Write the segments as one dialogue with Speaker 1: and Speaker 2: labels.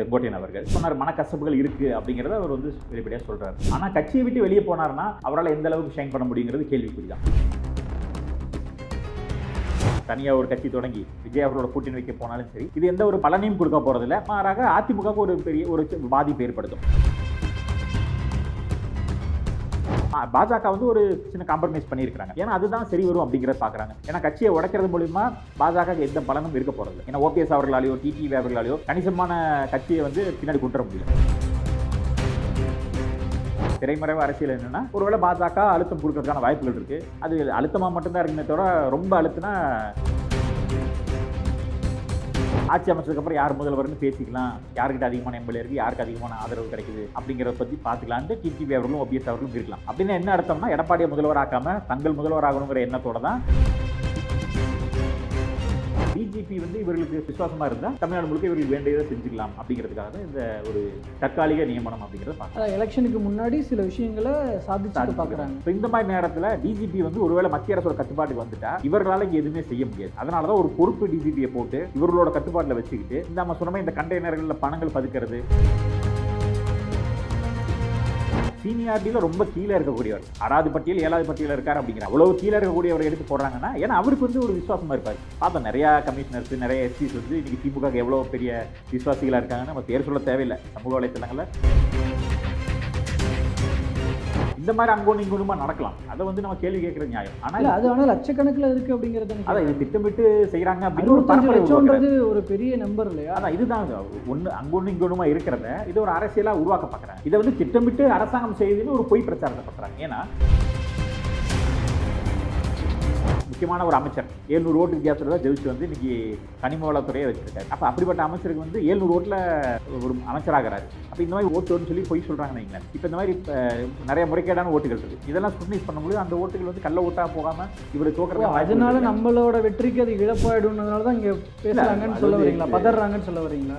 Speaker 1: செங்கோட்டையன் அவர்கள் சொன்னார் மனக்கசப்புகள் இருக்கு அப்படிங்கிறத அவர் வந்து வெளிப்படையாக சொல்றாரு. ஆனா கட்சியை விட்டு வெளியே போனார்னா அவரால் எந்த அளவுக்கு ஷைன் பண்ண முடியுங்கிறது கேள்விக்குறிதான். தனியாக ஒரு கட்சி தொடங்கி விஜய் அவர்களோட கூட்டணி வைக்க போனாலும் சரி இது எந்த ஒரு பலனையும் கொடுக்க போறதில்ல. மாறாக அதிமுக ஒரு பெரிய ஒரு பாதிப்பு ஏற்படுத்தும். பாஜக வந்து ஒரு சின்ன காம்ப்ரமைஸ் பண்ணியிருக்காங்க ஏன்னா அதுதான் சரி வரும் அப்படிங்கிறத பார்க்குறாங்க. ஏன்னா கட்சியை உடைக்கிறது மூலியமா பாஜக எந்த பலனும் இருக்க போகிறது ஏன்னா ஓபிஎஸ் அவர்களாலேயோ டிடிவி அவர்களாலேயோ கணிசமான கட்சியை வந்து பின்னாடி கொண்டு வர முடியும் திரைமறைவு அரசியல் என்னன்னா ஒருவேளை பாஜக அழுத்தம் கொடுக்கறதுக்கான வாய்ப்புகள் இருக்கு. அது அழுத்தமாக மட்டும்தான் இருக்குமே தவிர ரொம்ப அழுத்தினா ஆட்சி அமைச்சதுக்கப்புறம் யார் முதல்வர்னு பேசிக்கலாம். யாருக்கிட்ட அதிகமான எம்எல்ஏ இருக்கு யாருக்கு அதிகமான ஆதரவு கிடைக்குது அப்படிங்கிறத பத்தி பார்த்துக்கலான்ட்டு டிடிவி அவர்களும் ஓபிஎஸ் அவர்களும் இருக்கலாம். அப்படின்னு என்ன அர்த்தம்னா எடப்பாடியை முதல்வர் ஆக்காம தங்கள் முதல்வர் ஆகணுங்கிற எண்ணத்தோட தான் பிஜேபி வந்து இவர்களுக்கு விசுவாசமா இருந்தா தமிழ்நாடு முழுக்க இவர்களுக்கு வேண்டியதை செஞ்சுக்கலாம் அப்படிங்கிறதுக்காக தான் இந்த ஒரு தற்காலிக நியமனம் அப்படிங்கிறத பார்க்கலாம்
Speaker 2: எலெக்ஷனுக்கு முன்னாடி சில விஷயங்களை சாதிச்சுட்டு பார்க்குறாங்க.
Speaker 1: இப்போ இந்த மாதிரி நேரத்தில் டிஜிபி வந்து ஒருவேளை மத்திய அரசோட கட்டுப்பாட்டுக்கு வந்துட்டா இவர்களால எதுவுமே செய்ய முடியாது. அதனால தான் ஒரு பொறுப்பு டிஜிபியை போட்டு இவர்களோட கட்டுப்பாட்டில் வச்சுக்கிட்டு இந்த நம்ம சொன்ன இந்த கண்டெய்னர்களில் பணங்கள் பதுக்கிறது. சீனியாரிட்டியில் ரொம்ப கீழே இருக்கக்கூடியவர். ஆறாவது பட்டியல் ஏழாவது பட்டியலில் இருக்கார் அப்படிங்கிற அவ்வளோ கீழே இருக்கக்கூடியவர் எடுத்து போடுறாங்கன்னா ஏன்னா அவருக்கு வந்து ஒரு விசுவாசமாக இருப்பார். பார்த்தோம் நிறையா கமிஷனர்ஸ் நிறைய எஸ்பிஸ் வந்து இன்னைக்கு திமுக எவ்வளோ பெரிய விசுவாசிகளாக இருக்காங்கன்னு நம்ம பேர் சொல்ல தேவையில்லை. சமூக வலைத்தளங்களில். இந்த மாதிரி அங்கொன்று இங்கொன்றுமா நடக்கலாம். அதை வந்து நம்ம கேள்வி கேட்கறது நியாயம். ஆனால்
Speaker 2: அது ஆனால் லட்சக்கணக்கில் இருக்கு அப்படிங்கிறது
Speaker 1: அதான் இது திட்டமிட்டு செய்கிறாங்க அப்படின்னு ஒரு.
Speaker 2: லட்சம்ன்றது ஒரு பெரிய நம்பர் இல்லையா?
Speaker 1: அதான் இதுதான் ஒன்று அங்கொன்று இங்கொன்றுமா இருக்கிறத இது ஒரு அரசியலாக உருவாக்க பார்க்குறாங்க. இதை வந்து திட்டமிட்டு அரசாங்கம் செய்யுதுன்னு ஒரு பொய் பிரச்சாரத்தை பண்ணுறாங்க ஏன்னா முக்கியமான ஒரு அமைச்சர். ஏழ்நூறு ஓட்டு வித்தியாசத்தில் தான் ஜெயிச்சு வந்து இன்னைக்கு கனிம வளத்துறையை வச்சிருக்காரு. அப்போ அப்படிப்பட்ட அமைச்சருக்கு வந்து ஏழ்நூறு ஓட்டில் ஒரு அமைச்சராகிறாரு. அப்போ இந்த மாதிரி ஓட்டுன்னு சொல்லி பொய் சொல்கிறாங்கன்னு வைங்களேன். இப்போ இந்த மாதிரி இப்ப நிறைய முறைகேடான ஓட்டுகள் இருக்குது இதெல்லாம் ஸ்க்ரூட்னைஸ் பண்ணும்போது அந்த ஓட்டுகள் வந்து கள்ள ஓட்டாக போகாமல் இவர் தோக்குறது
Speaker 2: அதனால நம்மளோட வெற்றிக்கு அது இழப்பாயிடும்னால தான் இங்க பேசுறாங்கன்னு சொல்ல வரீங்களா? பதறாங்கன்னு சொல்ல வரீங்களா?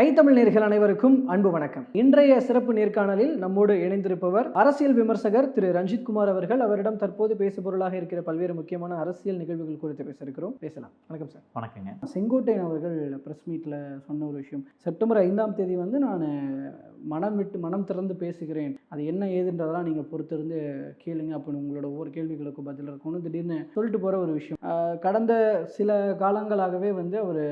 Speaker 2: ஐ தமிழ் நேர்கள் அனைவருக்கும் அன்பு வணக்கம். இன்றைய சிறப்பு நேர்காணலில் நம்மோடு இணைந்திருப்பவர் அரசியல் விமர்சகர் திரு ரஞ்சித் குமார் அவர்கள். அவரிடம் தற்போது பேசுபொருளாக இருக்கிற பல்வேறு முக்கியமான அரசியல் நிகழ்வுகள் குறித்து பேச இருக்கிறோம் பேசலாம். வணக்கம் சார்.
Speaker 1: வணக்கங்க.
Speaker 2: செங்கோட்டையன் அவர்கள் ப்ரெஸ் மீட்டில் சொன்ன ஒரு விஷயம். செப்டம்பர் ஐந்தாம் தேதி வந்து நான் மனம் விட்டு மனம் திறந்து பேசுகிறேன். அது என்ன ஏதுன்றதெல்லாம் நீங்கள் பொறுத்திருந்து கேளுங்க. அப்படின்னு உங்களோட ஒவ்வொரு கேள்விகளுக்கும் பதில் இருக்கணும் திடீர்னு சொல்லிட்டு போகிற ஒரு விஷயம். கடந்த சில காலங்களாகவே வந்து அவர்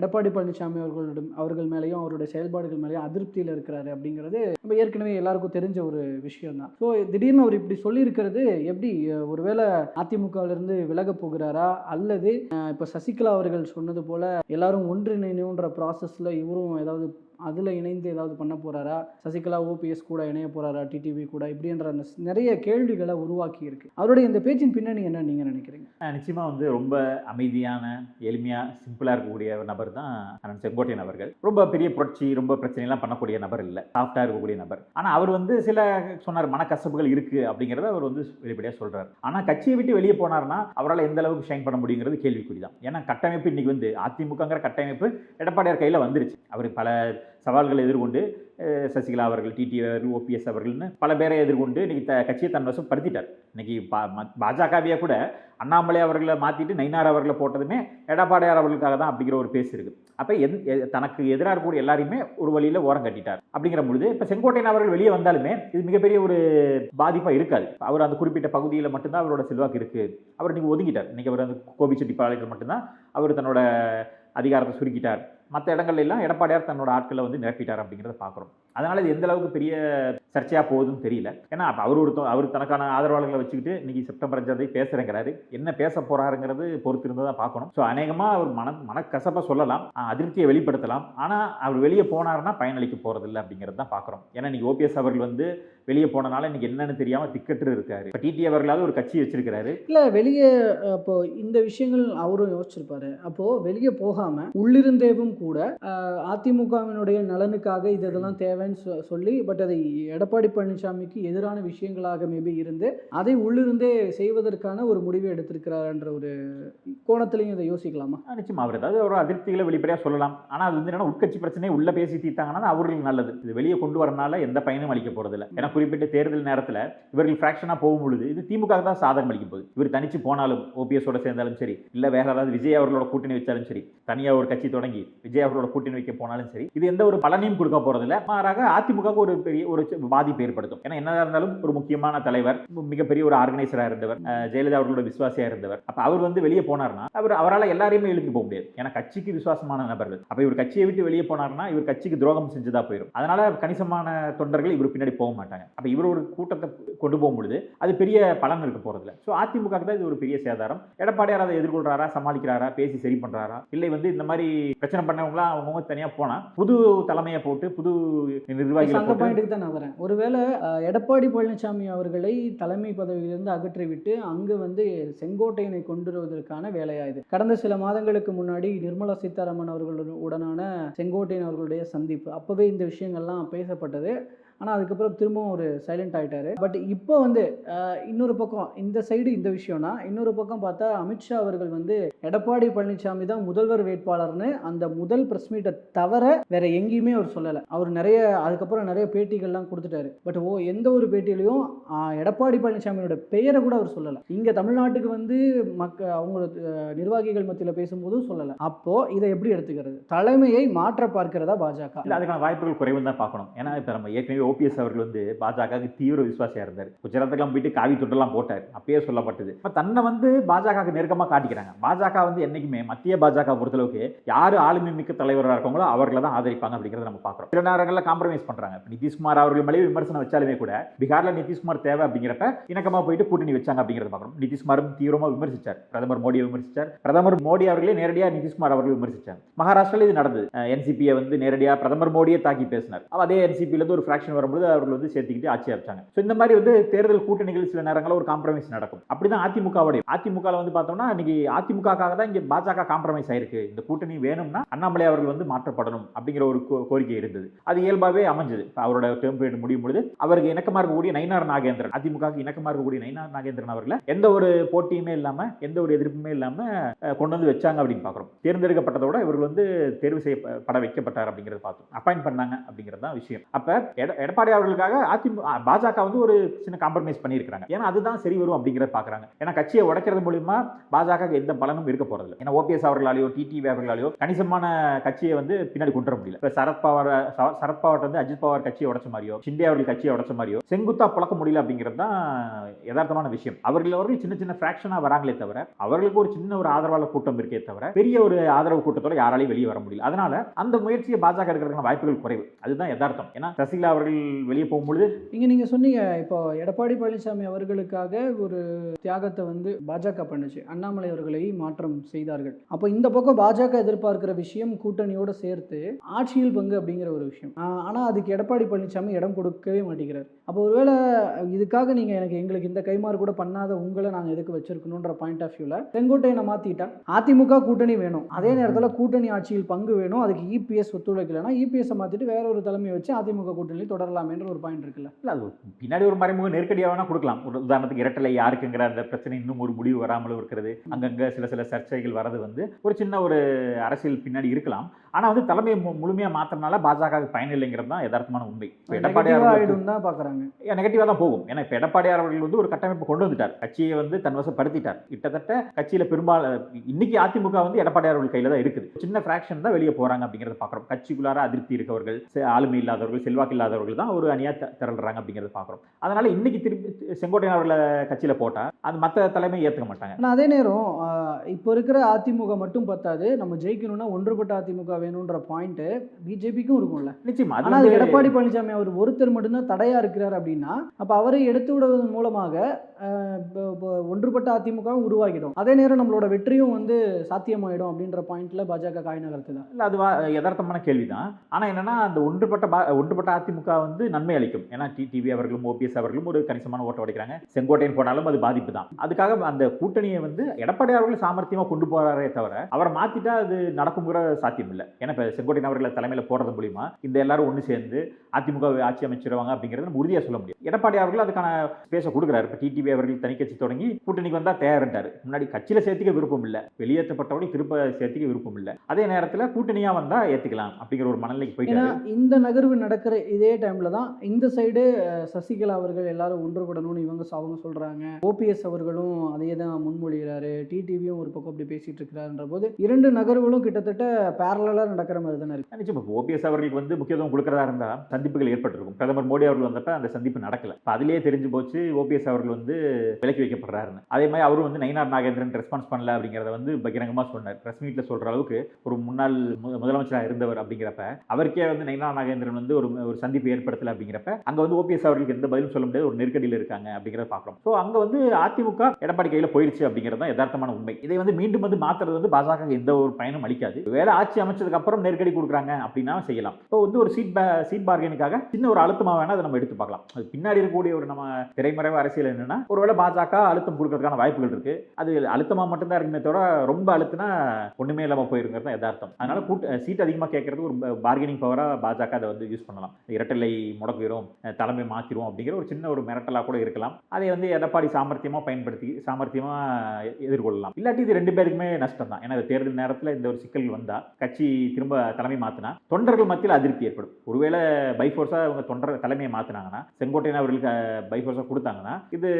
Speaker 2: எடப்பாடி பழனிசாமி அவர்களிடம் அவர்கள் மேலேயும் அவருடைய செயல்பாடுகள் மேலேயும் அதிருப்தியில் இருக்கிறாரு அப்படிங்கிறது நம்ம ஏற்கனவே எல்லாருக்கும் தெரிஞ்ச ஒரு விஷயம் தான் ஸோ திடீர்னு அவர் இப்படி சொல்லியிருக்கிறது எப்படி? ஒருவேளை அதிமுகவிலிருந்து விலக போகிறாரா? அல்லது இப்போ சசிகலா அவர்கள் சொன்னது போல எல்லாரும் ஒன்றிணைணுன்ற ப்ராசஸில் இவரும் ஏதாவது அதில் இணைந்து ஏதாவது பண்ண போகிறாரா சசிகலா ஓபிஎஸ் கூட இணைய போறாரா? டிடிவி கூட? இப்படின்ற அந்த நிறைய கேள்விகளை உருவாக்கி இருக்கு. அவருடைய இந்த பேச்சின் பின்னணி என்ன நீங்கள் நினைக்கிறீங்க?
Speaker 1: நிச்சயமாக வந்து ரொம்ப அமைதியான எளிமையாக சிம்பிளாக இருக்கக்கூடிய ஒரு நபர் தான் அண்ணன் செங்கோட்டையன் அவர்கள். ரொம்ப பெரிய புரட்சி ரொம்ப பிரச்சனைலாம் பண்ணக்கூடிய நபர் இல்லை. சாஃப்டாக இருக்கக்கூடிய நபர். ஆனால் அவர் வந்து சில சொன்னார் மனக்கசப்புகள் இருக்குது அப்படிங்கிறத அவர் வந்து வெளிப்படையாக சொல்கிறார் ஆனால் கட்சியை விட்டு வெளியே போனார்னா அவரால் எந்த அளவுக்கு ஷைன் பண்ண முடியுங்கிறது கேள்விக்குறி தான். ஏன்னா கட்டமைப்பு இன்னைக்கு வந்து அதிமுகங்கிற கட்டமைப்பு எடப்பாடியார் கையில் வந்துருச்சு. அவர் பல சவால்களை எதிர்கொண்டு சசிகலா அவர்கள் டிடி அவர்கள் ஓபிஎஸ் அவர்கள்னு பல பேரை எதிர்கொண்டு இன்னைக்கு த கட்சியை தன் வசம் படுத்திட்டார். இன்னைக்கு பா- பாஜகவியை கூட அண்ணாமலை அவர்களை மாற்றிட்டு நயினார் அவர்களை போட்டதுமே எடப்பாடியார் அவர்களுக்காக தான் அப்படிங்கிற ஒரு பேசு இருக்கு. அப்போ எந் தனக்கு எதிராக இருக்கக்கூடிய எல்லாரையுமே ஒரு வழியில் ஓரம் கட்டிட்டார். அப்படிங்கிற பொழுது இப்போ செங்கோட்டையன் அவர்கள் வெளியே வந்தாலுமே இது மிகப்பெரிய ஒரு பாதிப்பாக இருக்காது. அவர் அந்த குறிப்பிட்ட பகுதியில் மட்டும்தான் அவரோட செல்வாக்கு இருக்குது அவர் இன்றைக்கி ஒதுங்கிட்டார். இன்றைக்கி அவர் அந்த கோபிச்செட்டிப்பாளையத்தில் மட்டும்தான் அவர் தன்னோட அதிகாரத்தை சுருக்கிட்டார். மற்ற இடங்கள்லாம் எடப்பாடியார் தன்னோட ஆட்களை வந்து நிரப்பிட்டார் அப்படிங்கிறத பார்க்குறோம் அதனால இது எந்த அளவுக்கு பெரிய சர்ச்சையா போகுதுன்னு தெரியல. ஏன்னா அப்ப அவர் ஒரு அவர் தனக்கான ஆதரவாளர்களை வச்சுக்கிட்டு இன்னைக்கு செப்டம்பர் அஞ்சாம் தேதி பேசுறேங்கிறாரு. என்ன பேச போறாருங்கிறது பொறுத்து இருந்து தான் பார்க்கணும். ஸோ அநேகமா அவர் மன மனக்கசப்பை சொல்லலாம். அதிருப்தியை வெளிப்படுத்தலாம். ஆனா அவர் வெளியே போனாருன்னா பயனளிக்க போறது இல்லை அப்படிங்கிறது தான் பார்க்குறோம். ஏன்னா இன்னைக்கு ஓபிஎஸ் அவர்கள் வந்து வெளியே போனனால இன்னைக்கு என்னன்னு தெரியாம திக்கற்று இருக்காரு. இப்போ டிடி அவர்களாவது ஒரு கட்சி வச்சிருக்காரு
Speaker 2: இல்லை வெளியே அப்போ இந்த விஷயங்கள் அவரும் யோசிச்சிருப்பாரு. அப்போ வெளியே போகாம உள்ளிருந்தேவும் கூட அதிமுகவினுடைய நலனுக்காக இது இதெல்லாம் தேவைன்னு சொ- சொல்லி பட் அதை எடப்பாடி பழனிசாமிக்கு எதிரான விஷயங்களாக மேபி இருந்து அதை உள்ளிருந்தே செய்வதற்கான ஒரு முடிவை எடுத்திருக்கிறாருன்ற ஒரு கோணத்திலையும் இதை யோசிக்கலாமா?
Speaker 1: நிச்சயமா. அவர் ஏதாவது ஒரு அதிருப்திகளை வெளிப்படையாக சொல்லலாம். ஆனால் அது வந்து என்னன்னா உட்கட்சி பிரச்சனையை உள்ள பேசி தீர்த்தாங்கன்னா அவர்களுக்கு நல்லது. இது வெளியே கொண்டு வரனால எந்த பயனும் அளிக்க போறது இல்லை ஏன்னா குறிப்பிட்ட தேர்தல் நேரத்தில் இவர்கள் ஃபிராக்ஷனாக போகும் பொழுது இது திமுக தான் சாதகம் அளிக்கும் போது இவர் தனிச்சு போனாலும் ஓபிஎஸோட சேர்ந்தாலும் சரி இல்லை வேற ஏதாவது விஜய் அவர்களோட கூட்டணி வச்சாலும் சரி தனியாக ஒரு கட்சி தொடங்கி விஜய் அவர்களோட கூட்டணி வைக்க போனாலும் சரி இது எந்த ஒரு பலனையும் கொடுக்க போறது மாறா மாறாக அதிமுகவுக்கு ஒரு பெரிய ஒரு பாதிப்பு ஏற்படுத்தும். ஏன்னா என்னதான் இருந்தாலும் ஒரு முக்கியமான தலைவர் மிகப்பெரிய ஒரு ஆர்கனைசராக இருந்தவர் ஜெயலலிதா அவர்களோட விசுவாசியாக இருந்தவர். அப்போ அவர் வந்து வெளியே போனார்னா அவர் அவரால் எல்லாரையுமே இழுத்து போக முடியாது. ஏன்னா கட்சிக்கு விசுவாசமான நபர்கள். அப்போ இவர் கட்சியை விட்டு வெளியே போனார்னா இவர் கட்சிக்கு துரோகம் செஞ்சுதான் போயிடும் அதனால கணிசமான தொண்டர்கள் இவர் பின்னாடி போக மாட்டாங்க. அப்போ இவர் ஒரு கூட்டத்தை கொண்டு போகும்பொழுது அது பெரிய பலன் இருக்க இல்லை ஸோ அதிமுக தான் இது ஒரு பெரிய சேதாரம். எடப்பாடியார் அதை எதிர்கொள்றாரா சமாளிக்கிறாரா பேசி சரி பண்ணுறாரா இல்லை வந்து இந்த மாதிரி பிரச்சனை பண்ணவங்களாம் அவங்கவுங்க தனியாக போனால் புது தலைமையை போட்டு புது நிர்வாகிகளை
Speaker 2: அந்த பாயிண்ட்டுக்கு தான் நான் வரேன். ஒருவேளை எடப்பாடி பழனிசாமி அவர்களை தலைமை பதவியிலிருந்து அகற்றிவிட்டு அங்கு வந்து செங்கோட்டையனை கொண்டு வருவதற்கான வேலையா இது? கடந்த சில மாதங்களுக்கு முன்னாடி நிர்மலா சீதாராமன் அவர்களுடனான செங்கோட்டையன் அவர்களுடைய சந்திப்பு. அப்பவே இந்த விஷயங்கள்லாம் பேசப்பட்டது. ஆனால் அதுக்கப்புறம் திரும்பவும் ஒரு சைலண்ட் ஆகிட்டார் பட் இப்போ வந்து இன்னொரு பக்கம் இந்த சைடு இந்த விஷயம்னா இன்னொரு பக்கம் பார்த்தா அமித்ஷா அவர்கள் வந்து எடப்பாடி பழனிசாமி தான் முதல்வர் வேட்பாளர்னு அந்த முதல் ப்ரெஸ் மீட்டை தவிர வேற எங்கேயுமே அவர் சொல்லலை. அவர் நிறைய அதுக்கப்புறம் நிறைய பேட்டிகள்லாம் கொடுத்துட்டாரு. பட் ஓ எந்த ஒரு பேட்டியிலையும் எடப்பாடி பழனிசாமியோட பெயரை கூட அவர் சொல்லலை. இங்கே தமிழ்நாட்டுக்கு வந்து மக்க அவங்களோட நிர்வாகிகள் மத்தியில் பேசும்போதும் சொல்லலை. அப்போ இதை எப்படி எடுத்துக்கிறது? தலைமையை மாற்ற பார்க்கிறதா பாஜக?
Speaker 1: அதுக்கான வாய்ப்புகள் குறைவில் தான் பார்க்கணும். ஏன்னா இப்போ நம்ம ஏற்கனவே ஓபிஎஸ் அவர்கள் வந்து பாஜகவுக்கு தீவிர விசுவாசியாக இருந்தார். குஜராத்துக்கெல்லாம் போயிட்டு காவி தொட்டெல்லாம் போட்டார். அப்பயே சொல்லப்பட்டது. இப்போ தன்னை வந்து பாஜகவுக்கு நெருக்கமாக காட்டிக்கிறாங்க. பாஜக வந்து என்னைக்குமே மத்திய பாஜக பொறுத்தளவுக்கு யார் ஆளுமை மிக்க தலைவராக இருக்காங்களோ அவர்களை தான் ஆதரிப்பாங்க அப்படிங்கிறத நம்ம பார்க்குறோம். சில நேரங்களில் காம்ப்ரமைஸ் பண்றாங்க. நிதிஷ்குமார் அவர்கள் மேலே விமர்சனம் வச்சாலுமே கூட பீகாரில் நிதிஷ்குமார் தேவை அப்படிங்கிறப்ப இணக்கமாக போயிட்டு கூட்டணி வச்சாங்க அப்படிங்கிறத பார்க்குறோம். நிதிஷ்குமாரும் தீவிரமாக விமர்சித்தார் பிரதமர் மோடியை விமர்சிச்சார். பிரதமர் மோடி அவர்களே நேரடியாக நிதிஷ்குமார் அவர்கள் விமர்சிச்சார் மகாராஷ்டிராவில் இது நடந்தது. என்சிபியை வந்து நேரடியாக பிரதமர் மோடியே தாக்கி பேசினார். அதே என்சிபியிலேருந்து இருந்து ஒரு ஃபிராக்ஷன் வரும்போது அவர்கள் வந்து சேர்த்துக்கிட்டு ஆட்சி அமைச்சாங்க ஸோ இந்த மாதிரி வந்து தேர்தல் கூட்டணிகள் சில நேரங்களில் ஒரு காம்ப்ரமைஸ் நடக்கும். அப்படிதான் அதிமுகவுடைய அதிமுகவில் வந்து பார்த்தோம்னா இன்னைக்கு அதிமுகக்காக தான் இங்கே பாஜக காம்ப்ரமைஸ் ஆயிருக்கு. இந்த கூட்டணி வேணும்னா அண்ணாமலை அவர்கள் வந்து மாற்றப்படணும் அப்படிங்கிற ஒரு கோரிக்கை இருந்தது. அது இயல்பாகவே அமைஞ்சது. அவரோட டேர்ம் பீரியட் முடியும் பொழுது அவருக்கு இணக்கமாக இருக்கக்கூடிய நயினார் நாகேந்திரன் அதிமுகவுக்கு இணக்கமாக இருக்கக்கூடிய நயினார் நாகேந்திரன் அவர்களை எந்த ஒரு போட்டியுமே இல்லாமல் எந்த ஒரு எதிர்ப்புமே இல்லாமல் கொண்டு வந்து வச்சாங்க அப்படின்னு பார்க்குறோம். தேர்ந்தெடுக்கப்பட்டதோட இவர்கள் வந்து தேர்வு செய்யப்பட வைக்கப்பட்டார் அப்படிங்கிறத பார்த்தோம். அப்பாயிண்ட் பண்ணாங்க அப்படிங்கிறது தான் விஷயம். அப்போ எடப்பாடி அவர்களுக்காக அதிமுக பாஜக வந்து ஒரு சின்ன காம்ப்ரமைஸ் பண்ணியிருக்காங்க ஏன்னா அதுதான் சரி வரும் அப்படிங்கிறத பார்க்குறாங்க. ஏன்னா கட்சியை உடைக்கிறது மூலியமா பாஜக எந்த பலனும் இருக்க போறதில்லை. ஏன்னா ஓபிஎஸ் அவர்களாலேயோ டிடிவி அவர்களாலேயோ கணிசமான கட்சியை வந்து பின்னாடி கொண்டு வர முடியல. இப்போ சரத்பவார் சரத்பவார் வந்து அஜித் பவார் கட்சியை உடச்ச மாதிரியோ ஷிண்டே அவர்கள் கட்சியை உடச்ச மாதிரியோ செங்குத்தா புழக்க முடியல அப்படிங்கிறது தான் யதார்த்தமான விஷயம். அவர்கள் அவர்கள் சின்ன சின்ன ஃபிராக்ஷனாக வராங்களே தவிர அவர்களுக்கு ஒரு சின்ன ஒரு ஆதரவாளர் கூட்டம் இருக்கே தவிர பெரிய ஒரு ஆதரவு கூட்டத்தோட யாராலையும் வெளியே வர முடியல. அதனால அந்த முயற்சியை பாஜக எடுக்கிறதுக்கான வாய்ப்புகள் குறைவு. அதுதான் யதார்த்தம். ஏன்னா சசிகலா அவர்கள் வெளியே போகும்பொழுது
Speaker 2: இங்கே நீங்கள் சொன்னீங்க இப்போ எடப்பாடி பழனிசாமி அவர்களுக்காக ஒரு தியாகத்தை வந்து பாஜக பண்ணுச்சு. அண்ணாமலை அவர்களை மாற்றம் செய்தார்கள். அப்போ இந்த பக்கம் பாஜக எதிர்பார்க்கிற விஷயம் கூட்டணியோடு சேர்த்து ஆட்சியில் பங்கு அப்படிங்கிற ஒரு விஷயம். ஆனால் அதுக்கு எடப்பாடி பழனிசாமி இடம் கொடுக்கவே மாட்டேங்கிறார். அப்போ ஒருவேளை இதுக்காக நீங்கள் எனக்கு எங்களுக்கு இந்த கைமாறு கூட பண்ணாத உங்களை நாங்கள் எதுக்கு வச்சிருக்கணுன்ற பாயிண்ட் ஆஃப் வியூவில் செங்கோட்டையனை மாற்றிட்டா அதிமுக கூட்டணி வேணும். அதே நேரத்தில் கூட்டணி ஆட்சியில் பங்கு வேணும். அதுக்கு இபிஎஸ் ஒத்துழைக்கலைன்னா இபிஎஸ்ஸை மாற்றிட்டு வேற ஒரு தலைமையை வச்சு அதிமுக கூட்டணியில் தொடரலாமேன்ற ஒரு பாயிண்ட் இருக்குல்ல.
Speaker 1: இல்லை அது பின்னாடி ஒரு மறைமுக நெருக்கடியாக வேணால் கொடுக்கலாம். ஒரு உதாரணத்துக்கு இரட்டலை யாருக்குங்கிற அந்த பிரச்சனை இன்னும் ஒரு முடிவு வராமலும் இருக்கிறது. அங்கங்கே சில சில சர்ச்சைகள் வரது வந்து ஒரு சின்ன ஒரு அரசியல் பின்னாடி இருக்கலாம். ஆனா வந்து தலைமையை மு- முழுமையா மாத்திரனால பாஜக பயன் இல்லைங்கிறது தான் யதார்த்தமான உண்மை. இப்ப எடப்பாடியார்
Speaker 2: தான் பார்க்குறாங்க
Speaker 1: நெகட்டிவாக தான் போகும். ஏன்னா இப்போ எடப்பாடியார் அவர்கள் வந்து ஒரு கட்டமைப்பு கொண்டு வந்துட்டார். கட்சியை வந்து தன்வசப்படுத்திட்டார் கிட்டத்தட்ட கட்சியில் பெரும்பாலும் இன்னைக்கு அதிமுக வந்து எடப்பாடியார் அவர்கள் கையில் தான் இருக்குது. சின்ன ஃப்ராக்ஷன் தான் வெளியே போகிறாங்க அப்படிங்கிறத பார்க்குறோம் கட்சிக்குள்ளார அதிருப்தி இருக்கவர்கள் ஆளுமை இல்லாதவர்கள் செல்வாக்கு இல்லாதவர்கள் தான் ஒரு அணியாக திரள்றாங்க அப்படிங்கிறத பார்க்குறோம் அதனால இன்னைக்கு திருப்பி செங்கோட்டையன் அவர்களை கட்சியில் போட்டால் அது மற்ற தலைமை ஏற்றுக்க மாட்டாங்க.
Speaker 2: ஆனால் அதே நேரம் இப்போ இருக்கிற அதிமுக மட்டும் பத்தாது. நம்ம ஜெயிக்கணும்னா ஒன்றுபட்ட அதிமுக வேணுன்ற பாயிண்ட் பிஜேபிக்கும் இருக்கும்ல.
Speaker 1: நிச்சயமா
Speaker 2: ஆனால் அது எடப்பாடி பழனிசாமி அவர் ஒருத்தர் மட்டும்தான் தடையா இருக்கிறார் அப்படின்னா அப்போ அவரை எடுத்து விடுவதன் மூலமாக ஒன்றுபட்ட அதிமுகவும் உருவாகிடும். அதே நேரம் நம்மளோட வெற்றியும் வந்து சாத்தியமாயிடும் அப்படின்ற பாயிண்ட்ல பாஜக காய் நகர்த்துதான்
Speaker 1: இல்ல அது யதார்த்தமான கேள்விதான். ஆனா என்னன்னா அந்த ஒன்றுபட்ட ஒன்றுபட்ட அதிமுக வந்து நன்மை அளிக்கும். ஏன்னா டிடிவி அவர்களும் ஓபிஎஸ் அவர்களும் ஒரு கணிசமான ஓட்ட உடைக்கிறாங்க. செங்கோட்டையன் போனாலும் அது பாதிப்பு தான் அதுக்காக அந்த கூட்டணியை வந்து எடப்பாடி அவர்கள் சாமர்த்தியமா கொண்டு போறாரே தவிர அவரை மாத்திட்டா அது நடக்குங்கிற சாத்தியம் இல்லை ஏன்னா இப்போ செங்கோட்டையன் அவர்களை தலைமையில் போடுறது மூலியமா இந்த எல்லாரும் ஒன்று சேர்ந்து அதிமுக ஆட்சி அமைச்சிருவாங்க அப்படிங்கிறத நம்ம சொல்ல முடியும். எடப்பாடி அவர்கள் அதுக்கான பேச கொடுக்குறாரு. இப்போ டிடிவி அவர்கள் தனி கட்சி தொடங்கி கூட்டணிக்கு வந்தால் தயாரிட்டார் முன்னாடி கட்சியில் சேர்த்துக்க விருப்பம் இல்லை. வெளியேற்றப்பட்டவர்கள் திருப்ப சேர்த்துக்க விருப்பம் இல்லை. அதே நேரத்தில் கூட்டணியாக வந்தால் ஏத்துக்கலாம் அப்படிங்கிற ஒரு மனநிலைக்கு போயிட்டு
Speaker 2: இந்த நகர்வு நடக்கிற இதே டைமில் தான் இந்த சைடு சசிகலா அவர்கள் எல்லாரும் ஒன்றுபடணும்னு இவங்க அவங்க சொல்கிறாங்க ஓபிஎஸ் அவர்களும் அதே தான் முன்மொழிகிறாரு. டிடிவியும் ஒரு பக்கம் அப்படி பேசிகிட்டு இருக்கிறாருன்ற போது இரண்டு நகர்வுகளும் கிட்டத்தட்ட பேரலாக நடக்கிற மாதிரி தானே இருக்கு.
Speaker 1: நிச்சயம் இப்போ ஓபிஎஸ் அவர்களுக்கு வந்து முக்கியத்துவம் கொடுக்குறதா இருந்தால் சந்திப்புகள் ஏற்பட்டிருக்கும். பிரதமர் மோடி அவர்கள் வந்தப்ப அந்த சந்திப்பு நடக்கல. இப்போ அதிலேயே தெரிஞ்சு போச்சு ஓபிஎஸ் அவர்கள் வந்து விலக்கி வைக்கப்படுறாருன்னு. அதே மாதிரி அவரும் வந்து நயினார் நாகேந்திரன் ரெஸ்பான்ஸ் பண்ணல அப்படிங்கிறத வந்து பகிரங்கமாக சொன்னார். பிரஸ் மீட்டில் சொல்கிற அளவுக்கு ஒரு முன்னாள் மு- முதலமைச்சராக இருந்தவர் அப்படிங்கிறப்ப அவருக்கே வந்து நயினார் நாகேந்திரன் வந்து ஒரு ஒரு சந்திப்பு ஏற்படுத்தல அப்படிங்கிறப்ப அங்கே வந்து ஓபிஎஸ் அவர்களுக்கு எந்த பதிலும் சொல்ல முடியாது. ஒரு நெருக்கடியில் இருக்காங்க அப்படிங்கிறத பார்க்குறோம் ஸோ அங்கே வந்து அதிமுக எடப்பாடி கையில் போயிடுச்சு அப்படிங்கிறது தான் யதார்த்தமான உண்மை. இதை வந்து மீண்டும் வந்து மாத்துறது வந்து பாஜக எந்த ஒரு பயனும் அளிக்காது. வேலை ஆட்சி அமைச்சதுக்கு அப்புறம் நெருக்கடி கொடுக்குறாங்க அப்படின்னா செய்யலாம். இப்போ வந்து ஒரு சீட் சீட் பார்கெனுக்காக சின்ன ஒரு அழுத்தமாக வேணால் அதை நம்ம எடுத்து பார்க்கலாம். அது பின்னாடி இருக்கக்கூடிய ஒரு நம்ம திரைமறைவு அரசியல் என்னென்னா ஒருவேளை பாஜக அழுத்தம் கொடுக்கறதுக்கான வாய்ப்புகள் இருக்குது அது அழுத்தமாக மட்டும்தான் இருக்குமே தவிர ரொம்ப அழுத்தினா ஒன்றுமே இல்லாமல் போயிருங்கிறது தான் எதார்த்தம் அதனால் கூட்ட சீட் அதிகமாக கேட்கறது ஒரு பார்கெனிங் பவராக பாஜக அதை வந்து யூஸ் பண்ணலாம். இரட்டலை முடக்கிடும் தலைமை மாத்திரும் அப்படிங்கிற ஒரு சின்ன ஒரு மிரட்டலாக கூட இருக்கலாம். அதை வந்து எடப்பாடி சாமர்த்தியமாக பயன்படுத்தி சாமர்த்தியமாக எதிர்கொள்ளலாம். இல்லாட்டி இது ரெண்டு பேருக்குமே நஷ்டம் தான் ஏன்னா தேர்தல் நேரத்தில் இந்த ஒரு சிக்கல் வந்தால் கட்சி திரும்ப தலைமை மாத்தினா தொண்டர்கள் மத்தியில் அதிருப்தி ஏற்படும். ஒருவேளை பைஃபோர்ஸா அவங்க தொண்டர் தலைமையை மாத்தினாங்கன்னா செங்கோட்டையன் அவர்களுக்கு பைஃபோர்ஸா கொடுத்தாங்கன்னா இது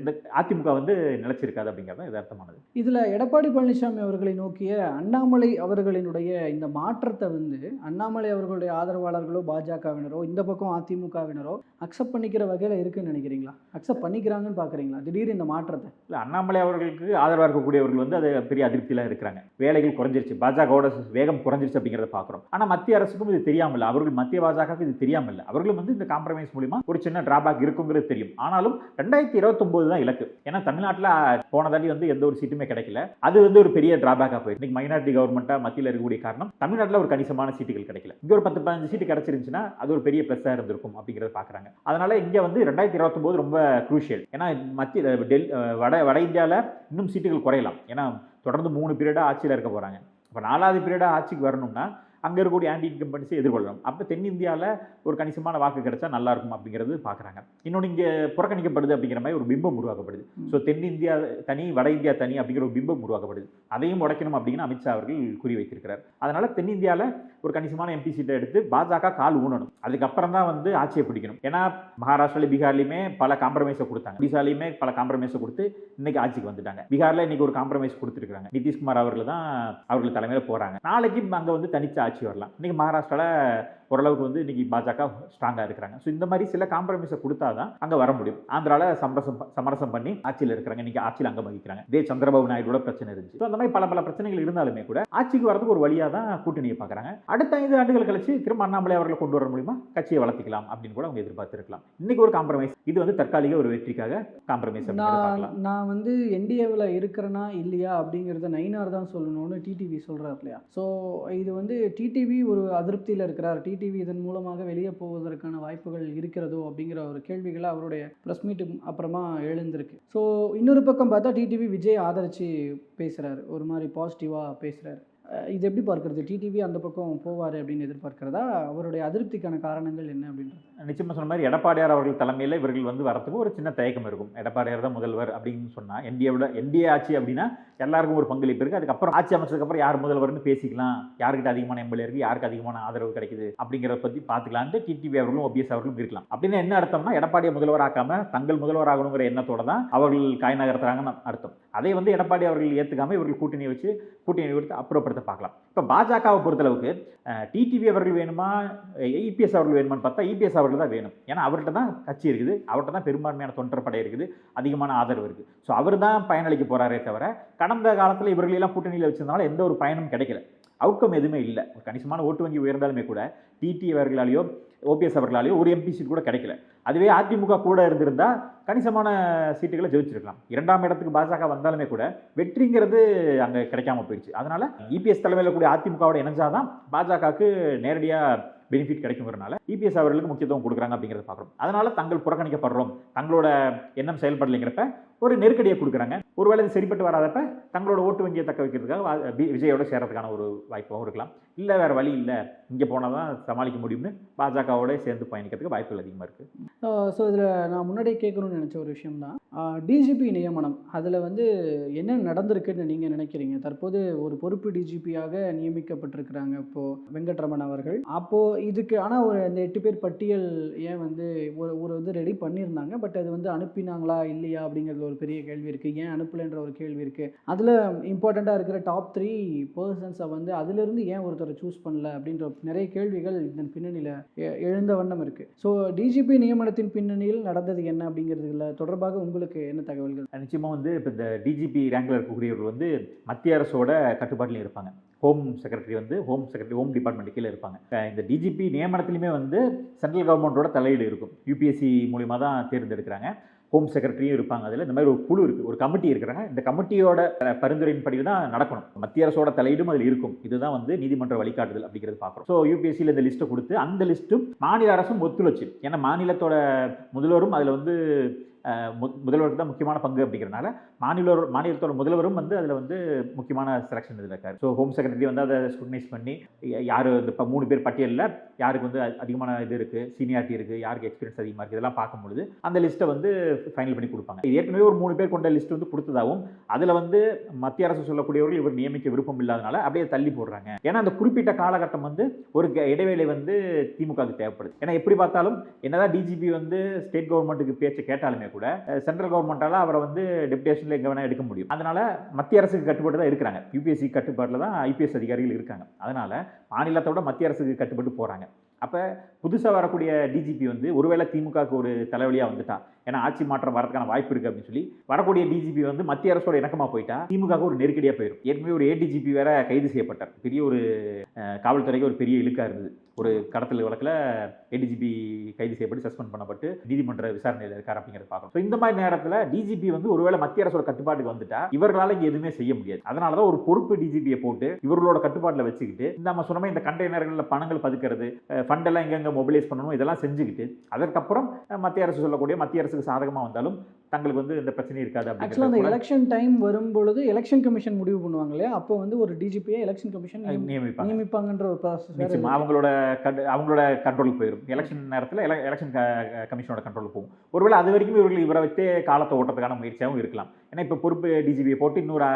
Speaker 1: இந்த அதிமுக வந்து நிலைச்சிருக்காது அப்படிங்கிறது யதார்த்தமானது.
Speaker 2: இதுல எடப்பாடி பழனிசாமி அவர்களை நோக்கிய அண்ணாமலை அவர்களினுடைய இந்த மாற்றத்தை வந்து அண்ணாமலை அவர்களுடைய ஆதரவாளர்களோ பாஜகவினரோ இந்த பக்கம் அதிமுகவினரோ அக்செப்ட் பண்ணிக்கிற வகையில இருக்குன்னு நினைக்கிறீங்களா? அக்செப்ட் பண்ணிக்கிறாங்கன்னு பாக்குறீங்களா? திடீர் இந்த மாற்றத்தை.
Speaker 1: இல்ல அண்ணாமலை அவர்களுக்கு ஆதரவாக இருக்கக்கூடியவர்கள் வந்து அது பெரிய அதிருப்தியில இருக்கிறாங்க. வேலைகள் குறைஞ்சிருச்சு. பாஜகவோட வேகம் குறைஞ்சிருச்சு அப்படிங்கிறத பார்க்குறோம். ஆனால் மத்திய அரசுக்கும் இது தெரியாமல் இல்லை அவர்கள் மத்திய பாஜகவுக்கு இது தெரியாமல் இல்லை அவர்களும் வந்து இந்த காம்ப்ரமைஸ் மூலிமா ஒரு சின்ன டிராபேக் இருக்குங்கிறது தெரியும். ஆனாலும் ரெண்டாயிரத்தி இருபத்தொம்போது தான் இலக்கு. ஏன்னா தமிழ்நாட்டில் போன தாண்டி வந்து எந்த ஒரு சீட்டுமே கிடைக்கல. அது வந்து ஒரு பெரிய டிராபேக்காக போயிருக்கு இன்னைக்கு மைனாரிட்டி கவர்மெண்ட்டாக மத்தியில் இருக்கக்கூடிய காரணம் தமிழ்நாட்டில் ஒரு கணிசமான சீட்டுகள் கிடைக்கல. இங்கே ஒரு பத்து பதினஞ்சு சீட்டு கிடைச்சிருந்துச்சுன்னா அது ஒரு பெரிய ப்ளஸ்ஸாக இருந்திருக்கும் அப்படிங்கிறத பார்க்குறாங்க. அதனால இங்கே வந்து ரெண்டாயிரத்தி இருபத்தொம்போது ரொம்ப குரூஷியல் ஏன்னா மத்திய டெல் வட வட இந்தியாவில் இன்னும் சீட்டுகள் குறையலாம். ஏன்னா தொடர்ந்து மூணு பீரியடாக ஆட்சியில் இருக்க போகிறாங்க இப்போ நாலாவது பீரியடாக ஆட்சிக்கு வரணும்னா அங்கே இருக்கக்கூடிய ஆன்டி இன்கம்பன்ஸை எதிர்கொள்ளணும். அப்போ தென்னிந்தியாவில் ஒரு கணிசமான வாக்கு கிடைச்சா நல்லா இருக்கும் அப்படிங்கிறது பார்க்குறாங்க இன்னொன்று இங்கே புறக்கணிக்கப்படுது அப்படிங்கிற மாதிரி ஒரு பிம்பம் உருவாக்கப்படுது. ஸோ தென்னிந்தியா தனி வட இந்தியா தனி அப்படிங்கிற ஒரு பிம்பம் உருவாக்கப்படுது. அதையும் உடைக்கணும் அப்படின்னு அமித்ஷா அவர்கள் குறி வைத்திருக்கிறார். அதனால தென்னிந்தியாவில் ஒரு கணிசமான எம்பி சீட்டை எடுத்து பாஜக கால் ஊனணும். அதுக்கப்புறம் தான் வந்து ஆட்சியை பிடிக்கணும். ஏன்னா மகாராஷ்டிரால பீகார்லையுமே பல காம்ப்ரமைஸை கொடுத்தாங்க. ஒடிசாலையுமே பல காம்ப்ரமைஸை கொடுத்து இன்னைக்கு ஆட்சிக்கு வந்துட்டாங்க. பீகார்ல இன்னைக்கு ஒரு காம்ப்ரமைஸ் கொடுத்துருக்காங்க நிதிஷ்குமார் அவர்கள் தான் அவர்கள் தலைமையில் போறாங்க. நாளைக்கு அங்கே வந்து தனிச்சு ஆட்சி வரலாம். இன்றைக்கி மகாராஷ்டிராவில் ஓரளவுக்கு வந்து இன்னைக்கு பாஜக ஸ்ட்ராங்காக இருக்கிறாங்க. ஸோ இந்த மாதிரி சில காம்ப்ரமைஸை கொடுத்தா தான் அங்கே வர முடியும். ஆந்திரால சமரசம் சமரசம் பண்ணி ஆட்சியில் இருக்கிறாங்க. இன்னைக்கு ஆட்சியில் அங்கே வகிக்கிறாங்க. இதே சந்திரபாபு நாயுடோட பிரச்சனை இருந்துச்சு. ஸோ அந்த மாதிரி பல பல பிரச்சனைகள் இருந்தாலுமே கூட ஆட்சிக்கு வரதுக்கு ஒரு வழியாக தான் கூட்டணியை பார்க்குறாங்க. அடுத்த ஐந்து ஆண்டுகள் கழிச்சு திரும்ப அண்ணாமலை அவர்களை கொண்டு வர முடியுமா? கட்சியை வளர்த்திக்கலாம் அப்படின்னு கூட அவங்க எதிர்பார்த்திருக்கலாம். இன்னைக்கு ஒரு காம்ப்ரமைஸ் இது வந்து தற்காலிக ஒரு வெற்றிக்காக காம்ப்ரமைஸ்
Speaker 2: நான் நான் வந்து என்டிஏவில் இருக்கிறேனா இல்லையா அப்படிங்கிறத நைனார் தான் சொல்லணும்னு டிடிவி சொல்கிறார் இல்லையா ஸோ இது வந்து டிடிவி ஒரு அதிருப்தியில் இருக்கிறார். டிவி இதன் மூலமாக வெளியே போவதற்கான வாய்ப்புகள் இருக்கிறதோ அப்படிங்கிற ஒரு கேள்விகளை அவருடைய ப்ரெஸ் மீட்டு அப்புறமா எழுந்திருக்கு. ஸோ இன்னொரு பக்கம் பார்த்தா டிடிவி விஜய் ஆதரித்து பேசுகிறாரு ஒரு மாதிரி பாசிட்டிவாக பேசுகிறாரு இது எப்படி பார்க்கறது? டிடிவி அந்த பக்கம் போவார் அப்படின்னு எதிர்பார்க்கிறதா? அவருடைய அதிருப்திக்கான காரணங்கள் என்ன அப்படின்றது?
Speaker 1: நிச்சயமாக சொன்ன மாதிரி எடப்பாடியார் அவர்கள் தலைமையில் இவர்கள் வந்து வரத்துக்கு ஒரு சின்ன தயக்கம் இருக்கும். எடப்பாடியார் தான் முதல்வர் அப்படின்னு சொன்னால் என்டிஏவோட என்டிஏ ஆட்சி அப்படின்னா எல்லாருக்கும் ஒரு பங்களிப்பு இருக்குது அதுக்கப்புறம் ஆட்சி அமைச்சதுக்கப்புறம் யார் முதல்வர்னு பேசிக்கலாம். யாருக்கிட்ட அதிகமான எம்எல்ஏ இருக்குது யாருக்கு அதிகமான ஆதரவு கிடைக்குது அப்படிங்கிறத பற்றி பார்த்துக்கலான்ட்டு டிடிவி அவர்களும் ஓபிஎஸ் அவர்களும் இருக்கலாம். அப்படின்னு என்ன அர்த்தம்னா எடப்பாடியை முதல்வர் ஆக்காம தங்கள் முதல்வர் ஆகணுங்கிற எண்ணத்தோட தான் அவர்கள் காய் நகர்த்துறாங்கன்னு அர்த்தம். அதை வந்து எடப்பாடி அவர்கள் ஏற்றுக்காமல் இவர்கள் கூட்டணி வச்சு கூட்டணி கொடுத்து அப்புறப்படுத்த பார்க்கலாம். இப்போ பாஜகவை பொறுத்தளவுக்கு டிடிவி அவர்கள் வேணுமா? இபிஎஸ் அவர்கள் வேணுமான்னு பார்த்தா இபிஎஸ் அவர்கள் தான் வேணும். ஏன்னா அவர்கிட்ட தான் கட்சி இருக்குது. அவர்கிட்ட தான் பெரும்பான்மையான தொண்டர் படை இருக்குது. அதிகமான ஆதரவு இருக்குது ஸோ அவர் தான் பயனளிக்க போகிறாரே தவிர கடந்த காலத்தில் இவர்களெல்லாம் கூட்டணியில் வச்சிருந்தனால எந்த ஒரு பயனும் கிடைக்கல. அவுட்கம் எதுவுமே இல்லை. ஒரு கணிசமான ஓட்டு வங்கி உயர்ந்தாலுமே கூட டிடி அவர்களாலேயோ ஓபிஎஸ் அவர்களாலேயோ ஒரு எம்பி சீட் கூட கிடைக்கல. அதுவே அதிமுக கூட இருந்திருந்தால் கணிசமான சீட்டுகளை ஜெயிச்சிருக்கலாம். இரண்டாம் இடத்துக்கு பாஜக வந்தாலுமே கூட வெற்றிங்கிறது அங்கே கிடைக்காம போயிடுச்சு அதனால் இபிஎஸ் தலைமையில் கூடிய அதிமுகவோட இணைஞ்சாதான் பாஜகவுக்கு நேரடியாக பெனிஃபிட் கிடைக்குங்கிறனால இபிஎஸ் அவர்களுக்கு முக்கியத்துவம் கொடுக்குறாங்க அப்படிங்கிறத பார்க்குறோம். அதனால் தங்கள் புறக்கணிக்கப்படுறோம். தங்களோட எண்ணம் செயல்படலைங்கிறப்ப ஒரு நெருக்கடியை கொடுக்குறாங்க. ஒருவேளை இது சரிப்பட்டு வராதப்ப தங்களோட ஓட்டு வங்கியை தக்க வைக்கிறதுக்காக பி- விஜயோட சேரதுக்கான ஒரு வாய்ப்பாகவும் இருக்கலாம். இல்லை வேறு வழி இல்லை இங்கே போனால் தான் சமாளிக்க முடியும்னு பாஜகவோட சேர்ந்து பயணிக்கிறதுக்கு வாய்ப்புகள் அதிகமாக இருக்குது
Speaker 2: ஸோ இதில் நான் முன்னாடியே கேட்கணும்னு நினச்ச ஒரு விஷயம் தான். டிஜிபி நியமனம். அதில் வந்து என்ன நடந்திருக்குன்னு நீங்கள் நினைக்கிறீங்க? தற்போது ஒரு பொறுப்பு டிஜிபியாக நியமிக்கப்பட்டிருக்கிறாங்க இப்போது வெங்கட்ரமன் அவர்கள். அப்போது இதுக்கு ஆனால் ஒரு இந்த எட்டு பேர் பட்டியல் ஏன் வந்து ஒரு ஒரு வந்து ரெடி பண்ணியிருந்தாங்க பட் அது வந்து அனுப்பினாங்களா இல்லையா அப்படிங்கிறது ஒரு பெரிய கேள்வி இருக்குது ஏன் அனுப்பலைன்ற ஒரு கேள்வி இருக்குது அதில் இம்பார்ட்டண்ட்டாக இருக்கிற டாப் த்ரீ பர்சன்ஸை வந்து அதிலிருந்து ஏன் ஒருத்தரை சூஸ் பண்ணல அப்படின்ற நிறைய கேள்விகள் இதன் பின்னணியில் எழுந்த வண்ணம் இருக்குது ஸோ டிஜிபி நியமனத்தின் பின்னணியில் நடந்தது என்ன அப்படிங்கிறதுல தொடர்பாக உங்களுக்கு என்ன தகவல்கள்?
Speaker 1: நிச்சயமாக வந்து இப்போ இந்த டிஜிபி ரேங்கில் இருக்கக்கூடியவர்கள் வந்து மத்திய அரசோட கட்டுப்பாட்டிலையும் இருப்பாங்க. ஹோம் செக்ரட்டரி வந்து ஹோம் செக்ரட்டரி ஹோம் டிபார்ட்மெண்ட் கீழே இருப்பாங்க. இந்த டிஜிபி நியமனத்துலையுமே வந்து சென்ட்ரல் கவர்மெண்ட்டோட தலையீடு இருக்கும். யூபிஎஸ்சி மூலிமா தான் தேர்ந்தெடுக்கிறாங்க. ஹோம் செக்ரட்டரியும் இருப்பாங்க. அதில் இந்த மாதிரி ஒரு குழு இருக்குது ஒரு கமிட்டி இருக்கிறாங்க இந்த கமிட்டியோட பரிந்துரையின்படி தான் நடக்கணும். மத்திய அரசோட தலையீடும் அதில் இருக்கும். இதுதான் வந்து நீதிமன்ற வழிகாட்டுதல் அப்படிங்கிறது பார்க்குறோம். ஸோ யூபிஎஸ்சியில் இந்த லிஸ்ட்டை கொடுத்து அந்த லிஸ்ட்டும் மாநில அரசும் ஒத்துழைச்சு. ஏன்னா மாநிலத்தோட முதல்வரும் அதில் வந்து முதல்வருக்கு தான் முக்கியமான பங்கு அப்படிங்கிறனால மாநில மாநிலத்தோட முதல்வரும் வந்து அதில் வந்து முக்கியமான செலெக்ஷன் இதில் இருக்கார். ஸோ ஹோம் செக்ரட்டரி வந்து அதை ஸ்க்ரூட்டனைஸ் பண்ணி யார் இந்த இப்போ மூணு பேர் பட்டியலில் யாருக்கு வந்து அதிகமான இது இருக்குது சீனியாரிட்டி இருக்குது யாருக்கு எக்ஸ்பீரியன்ஸ் அதிகமாக இருக்குது இதெல்லாம் பார்க்கும்பொழுது அந்த லிஸ்ட்டை வந்து ஃபைனல் பண்ணி கொடுப்பாங்க. இது ஏற்கனவே ஒரு மூணு பேர் கொண்ட லிஸ்ட் வந்து கொடுத்ததாகவும் அதில் வந்து மத்திய அரசு சொல்லக்கூடியவர்கள் இவர் நியமிக்க விருப்பம் இல்லாதனால அப்படியே தள்ளி போடுறாங்க. ஏன்னா அந்த குறிப்பிட்ட காலகட்டம் வந்து ஒரு க- இடைவேளை வந்து திமுகவுக்கு தேவைப்படுது. ஏன்னா எப்படி பார்த்தாலும் என்னதான் டிஜிபி வந்து ஸ்டேட் கவர்மெண்ட்டுக்கு பேச்சு கேட்டாலுமே கூட சென்ட்ரல் கவர்மெண்ட்டால் அவரை வந்து டெபுடேஷனில் எங்கே வேணால் எடுக்க முடியும். அதனால் மத்திய அரசுக்கு கட்டுப்பட்டு தான் இருக்கிறாங்க யூபிஎஸ்சி கட்டுப்பாட்டில் தான் ஐபிஎஸ் அதிகாரிகள் இருக்காங்க. அதனால் மாநிலத்தோட மத்திய அரசுக்கு கட்டுப்பட்டு போகிறாங்க அப்போ புதுசாக வரக்கூடிய டிஜிபி வந்து ஒருவேளை திமுகவுக்கு ஒரு தலைவலியாக வந்துட்டா ஏன்னா ஆட்சி மாற்றம் வரதுக்கான வாய்ப்பு இருக்குது அப்படின்னு சொல்லி வரக்கூடிய டிஜிபி வந்து மத்திய அரசோட இணக்கமாக போயிட்டா திமுகவுக்கு ஒரு நெருக்கடியாக போயிடும் ஏற்கனவே ஒரு ஏடிஜிபி வேற கைது செய்யப்பட்டார். பெரிய ஒரு காவல்துறைக்கு ஒரு பெரிய இழுக்காக இருந்தது. ஒரு கடத்தல் வழக்கில் ஏடிஜிபி கைது செய்யப்பட்டு சஸ்பெண்ட் பண்ணப்பட்டு நீதிமன்ற விசாரணையில் இருக்கார் அப்படிங்கிறத பார்க்கணும். ஸோ இந்த மாதிரி நேரத்தில் டிஜிபி வந்து ஒருவேளை மத்திய அரசோட கட்டுப்பாட்டுக்கு வந்துட்டா இவர்களால் இங்கே எதுவுமே செய்ய முடியாது. அதனால தான் ஒரு பொறுப்பு டிஜிபியை போட்டு இவர்களோட கட்டுப்பாட்டில் வச்சுக்கிட்டு இந்த நம்ம சொன்ன இந்த கண்டெய்னர்களில் பணங்கள் பதுக்கிறது ஃபண்டெல்லாம் எங்கெங்கே மொபிலைஸ் பண்ணணும் இதெல்லாம் செஞ்சுக்கிட்டு அதற்கப்புறம் மத்திய அரசு சொல்லக்கூடிய மத்திய அரசுக்கு சாதகமாக வந்தாலும் தங்களுக்கு வந்து இந்த பிரச்சனை இருக்காது
Speaker 2: ஆக்சுவலாக அந்த எலெக்ஷன் டைம் வரும் பொழுது எலெக்ஷன் கமிஷன் முடிவு பண்ணுவாங்க இல்லையா? அப்போ வந்து ஒரு டிஜிபியை எலெக்ஷன் கமிஷன்
Speaker 1: நியமிப்பாங்க.
Speaker 2: நியமிப்பாங்கன்ற ஒரு ப்ராசஸ்
Speaker 1: அவங்களோட அவங்களோட கண்ட்ரோலுக்கு போயிடும் எலெக்ஷன் நேரத்தில் எலெக்ஷன் கமிஷனோட கண்ட்ரோலுக்கு போகும். ஒருவேளை அது வரைக்கும் இவர்கள் இவரை வச்சே காலத்தை ஓட்டுறதுக்கான முயற்சியாகவும் இருக்கலாம். ஏன்னா இப்போ பொறுப்பு டிஜிபியை போட்டு இன்னொரு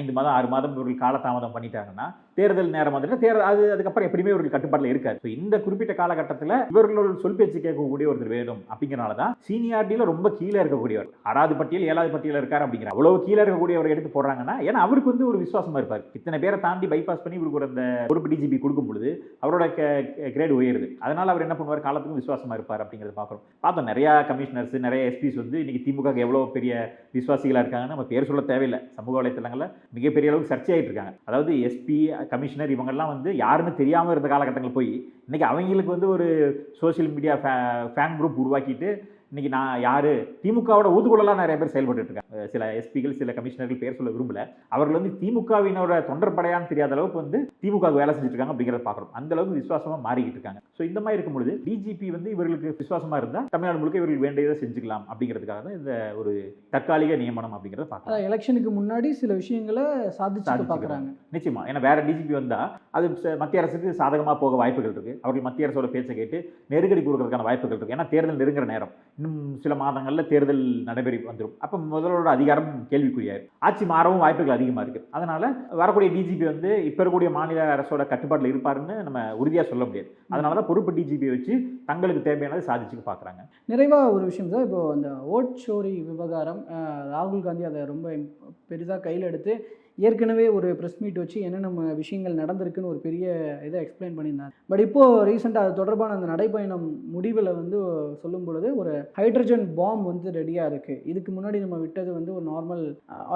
Speaker 1: ஐந்து மாதம் ஆறு மாதம் இவர்கள் காலதாமதம் பண்ணிட்டாங்கன்னா தேர்தல் நேரம் வந்துட்டு தேர்தல் அது அதுக்கப்புறம் எப்படியுமே இவர்கள் கட்டுப்பாட்டில் இருக்காது. ஸோ இந்த குறிப்பிட்ட காலகட்டத்தில் இவர்களோட சொல் பேச்சு கேட்கக்கூடிய ஒருத்தர் வேணும் அப்படிங்கிறனால தான் சீனியாரிட்டியில் ரொம்ப கீழே இருக்கக்கூடியவர். ஆறாவது பட்டியல் ஏழாவது பட்டியல் இருக்கார் அப்படிங்கிற அவ்வளவு கீழே இருக்கக்கூடியவரை எடுத்து போடுறாங்கன்னா ஏன்னா அவருக்கு வந்து ஒரு விசுவாசமா இருப்பார். இத்தனை பேரை தாண்டி பைபாஸ் பண்ணி இவருக்கு ஒரு அந்த பொறுப்பு டிஜிபி கொடுக்கும் பொழுது அவரோட கிரேட் உயருது. அதனால அவர் என்ன பண்ணுவார்? காலத்துக்கும் விசுவாசமா இருப்பார் அப்படிங்கிறத பார்க்குறோம். பார்த்தோம் நிறைய கமிஷனர்ஸ் நிறைய எஸ்பிஸ் வந்து இன்னைக்கு திமுக எவ்வளோ பெரிய விசுவாசிகளாக இருக்காங்கன்னு நம்ம பேர் சொல்ல தேவையில்லை. சமூக வலைத்தளங்களில் மிகப்பெரிய அளவுக்கு சர்ச்சையாயிட்டு இருக்காங்க. அதாவது எஸ்பி கமிஷனர் இவங்கெல்லாம் வந்து யாருன்னு தெரியாமல் இருந்த காலகட்டங்கள் போய் இன்னைக்கு அவங்களுக்கு வந்து ஒரு சோஷியல் மீடியா ஃபேன் குரூப் உருவாக்கிட்டு இன்னைக்கு நான் யாரு? திமுகவோட ஊதுகுழலாம் நிறைய பேர் செயல்பட்டு இருக்காங்க அஹ் சில எஸ்பிகள் சில கமிஷனர்கள் பேர் சொல்ல விரும்பல. அவர்கள் வந்து திமுகவினோட தொண்டர் படையான்னு தெரியாத அளவுக்கு வந்து திமுக வேலை செஞ்சுட்டு இருக்காங்க அப்படிங்கிறத பார்க்குறோம். அந்த அளவுக்கு விசுவாசமா மாறிக்கிட்டு இருக்காங்க ஸோ இந்த மாதிரி இருக்கும் பொழுது டிஜிபி வந்து இவர்களுக்கு விசுவாசமா இருந்தால் தமிழ்நாடு முழுக்க இவர்கள் வேண்டியதை செஞ்சுக்கலாம் அப்படிங்கிறதுக்காக தான் இந்த ஒரு தற்காலிக நியமனம் அப்படிங்கிறத பார்க்கலாம்
Speaker 2: எலெக்ஷனுக்கு முன்னாடி சில விஷயங்களை
Speaker 1: சாதிச்சுக்கிறாங்க.
Speaker 2: பார்க்குறாங்க.
Speaker 1: நிச்சயமா. ஏன்னா வேற டிஜிபி வந்தா அது மத்திய அரசுக்கு சாதகமா போக வாய்ப்புகள் இருக்கு. அவர்கள் மத்திய அரசோட பேச்சை கேட்டு நெருக்கடி கொடுக்கறதுக்கான வாய்ப்புகள் இருக்குது ஏன்னா தேர்தல் நெருங்குற நேரம். இன்னும் சில மாதங்களில் தேர்தல் நடைபெறி வந்துடும் அப்போ முதல்வரோட அதிகாரம் கேள்விக்குரியாயிரும் ஆட்சி மாறவும் வாய்ப்புகள் அதிகமாக இருக்குது அதனால் வரக்கூடிய டிஜிபி வந்து இப்போ இருக்கக்கூடிய மாநில அரசோட கட்டுப்பாட்டில் இருப்பாருன்னு நம்ம உறுதியாக சொல்ல முடியாது. அதனால தான் பொறுப்பு டிஜிபியை வச்சு தங்களுக்கு தேவையானதை சாதிச்சுக்க பார்க்குறாங்க
Speaker 2: நிறைவாக ஒரு விஷயம் சார் இப்போ அந்த ஓட் சோரி விவகாரம் ராகுல் காந்தி அதை ரொம்ப பெரிதாக கையில் எடுத்து ஏற்கனவே ஒரு ப்ரெஸ் மீட் வச்சு என்னென்ன விஷயங்கள் நடந்திருக்குன்னு ஒரு பெரிய இதை எக்ஸ்பிளைன் பண்ணியிருந்தார் பட் இப்போது ரீசெண்டாக அது தொடர்பான அந்த நடைப்பயணம் முடிவில் வந்து சொல்லும் பொழுது ஒரு ஹைட்ரஜன் பாம் வந்து ரெடியாக இருக்குது இதுக்கு முன்னாடி நம்ம விட்டது வந்து ஒரு நார்மல்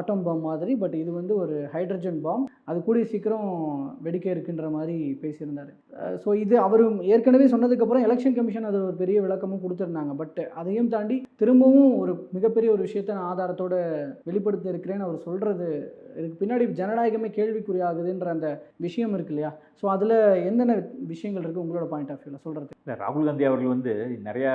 Speaker 2: ஆட்டம் பாம் மாதிரி பட் இது வந்து ஒரு ஹைட்ரஜன் பாம் அது கூடிய சீக்கிரம் வெடிக்க இருக்குன்ற மாதிரி பேசியிருந்தார். ஸோ இது அவர் ஏற்கனவே சொன்னதுக்கப்புறம் எலெக்ஷன் கமிஷன் அது ஒரு பெரிய விளக்கமும் கொடுத்துருந்தாங்க. பட் அதையும் தாண்டி திரும்பவும் ஒரு மிகப்பெரிய ஒரு விஷயத்தை நான் ஆதாரத்தோட வெளிப்படுத்தி இருக்கிறேன்னு அவர் சொல்கிறது இதுக்கு பின்னாடி ஜனநாயகமே கேள்விக்குறியாகுதுன்ற அந்த விஷயம் இருக்கு இல்லையா? ஸோ அதில் என்னென்ன விஷயங்கள் இருக்குது உங்களோட பாயிண்ட் ஆஃப் வியூவில் சொல்கிறது
Speaker 1: இல்லை ராகுல் காந்தி அவர்கள் வந்து நிறையா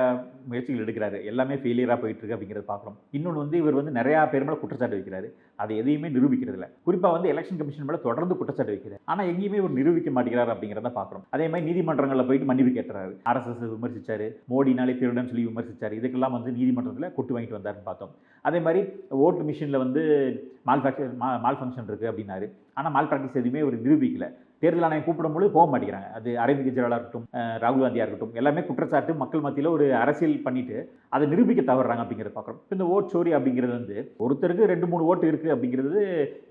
Speaker 1: முயற்சிகள் எடுக்கிறாரு. எல்லாமே ஃபெயிலியராக போயிட்டு இருக்கு அப்படிங்கிறத பார்க்குறோம். இன்னொன்று வந்து இவர் வந்து நிறையா பேர் மேலே குற்றச்சாட்டு வைக்கிறாரு. அதை எதையுமே நிரூபிக்கிறது இல்லை குறிப்பாக வந்து எலெக்ஷன் கமிஷன் மேலே தொடர்ந்து குற்றச்சாட்டு வைக்கிறார். ஆனால் எங்கேயுமே இவர் நிரூபிக்க மாட்டேங்கிறார் அப்படிங்கிறத பார்க்குறோம். அதே மாதிரி நீதிமன்றங்களில் போயிட்டு மன்னிப்பு கேட்டுறாரு. ஆர்எஸ்எஸ் விமர்சிச்சார். மோடினாலே திருடன் சொல்லி விமர்சிச்சார். இதுக்கெல்லாம் வந்து நீதிமன்றத்தில் கொட்டு வாங்கிட்டு வந்தாருன்னு பார்த்தோம். அதே மாதிரி ஓட்டு மிஷினில் வந்து மால் ஃபேக்ஷன் மால் ஃபங்க்ஷன் இருக்குது அப்படின்னாரு. ஆனால் மால் ப்ராக்டிஸ் எதுவுமே ஒரு நிரூபிக்கல. தேர்தல் ஆணையம் கூப்பிடும்போது போக மாட்டேங்கிறாங்க. அது அரவிந்த் கெஜ்ரிவாலாக இருக்கட்டும் ராகுல் காந்தியாக இருக்கட்டும் எல்லாமே குற்றச்சாட்டு மக்கள் மத்தியில் ஒரு அரசியல் பண்ணிட்டு அதை நிரூபிக்க தவறாங்க அப்படிங்கிறத பார்க்குறோம் இந்த ஓட் சோரி அப்படிங்கிறது வந்து ஒருத்தருக்கு ரெண்டு மூணு ஓட்டு இருக்குது அப்படிங்கிறது